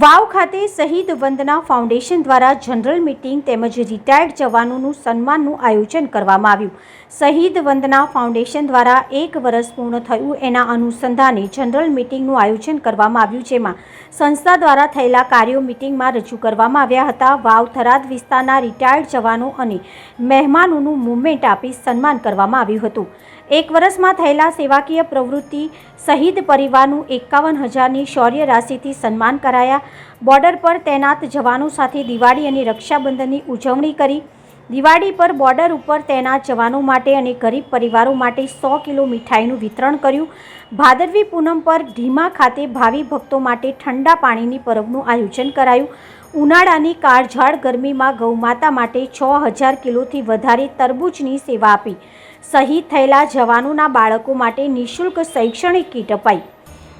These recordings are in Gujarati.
Vav ખાતે શહીદ વંદના ફાઉન્ડેશન દ્વારા જનરલ મીટિંગ તેમજ રિટાયર્ડ જવાનોનું સન્માનનું આયોજન કરવામાં આવ્યું. શહીદ વંદના ફાઉન્ડેશન દ્વારા એક વર્ષ પૂર્ણ થયું એના અનુસંધાને જનરલ મીટિંગનું આયોજન કરવામાં આવ્યું જેમાં સંસ્થા દ્વારા થયેલા કાર્યો મીટિંગમાં રજૂ કરવામાં આવ્યા હતા. વાવ થરાદ વિસ્તારના રિટાયર્ડ જવાનો અને મહેમાનોનું મુવમેન્ટ આપી સન્માન કરવામાં આવ્યું હતું. એક વર્ષમાં થયેલા સેવાકીય પ્રવૃત્તિ શહીદ પરિવારનું એકાવન હજારની શૌર્ય રાશિથી સન્માન કરાયા. બોર્ડર પર તૈનાત જવાનો સાથે દિવાળી અને રક્ષાબંધનની ઉજવણી કરી. દિવાળી પર બોર્ડર ઉપર તૈનાત જવાનો માટે અને ગરીબ પરિવારો માટે સો કિલો મીઠાઈનું વિતરણ કર્યું. ભાદરવી પૂનમ પર ઢીમા ખાતે ભાવિ ભક્તો માટે ઠંડા પાણીની પરબનું આયોજન કરાયું. ઉનાળાની કાળઝાળ ગરમીમાં ગૌમાતા માટે છ હજાર કિલોથી વધારે તરબૂચની સેવા આપી. શહીદ થયેલા જવાનોના બાળકો માટે નિઃશુલ્ક શૈક્ષણિક કીટ અપાઈ.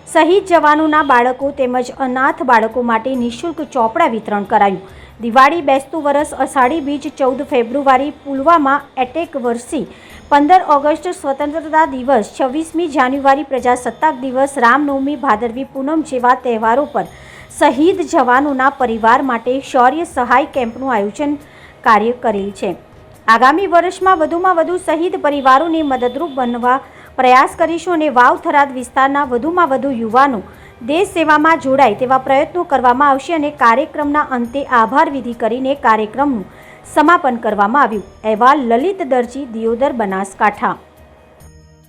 શહીદ જવાનોના બાળકો તેમજ અનાથ બાળકો માટે નિઃશુલ્ક ચોપડા વિતરણ કરાયું. દિવાળી બેસતું વરસ અષાઢી બીજ ચૌદ ફેબ્રુઆરી પુલવામા એટેક વર્ષી પંદર ઓગસ્ટ સ્વતંત્રતા દિવસ, છવ્વીસમી જાન્યુઆરી પ્રજાસત્તાક દિવસ, રામનવમી, ભાદરવી પૂનમ જેવા તહેવારો પર શહીદ જવાનોના પરિવાર માટે શૌર્ય સહાય કેમ્પનું આયોજન કાર્ય કરેલ છે. આગામી વર્ષમાં વધુમાં વધુ શહીદ પરિવારોને મદદરૂપ બનવા પ્રયાસ કરીશું અને વાવ થરાદ વિસ્તારના વધુમાં વધુ યુવાનો દેશ સેવામાં જોડાય તેવા પ્રયત્નો કરવામાં આવશે અને કાર્યક્રમના અંતે આભાર વિધિ કરીને કાર્યક્રમનું સમાપન કરવામાં આવ્યું. અહેવાલ લલિત દરજી, દિયોદર બનાસકાંઠા.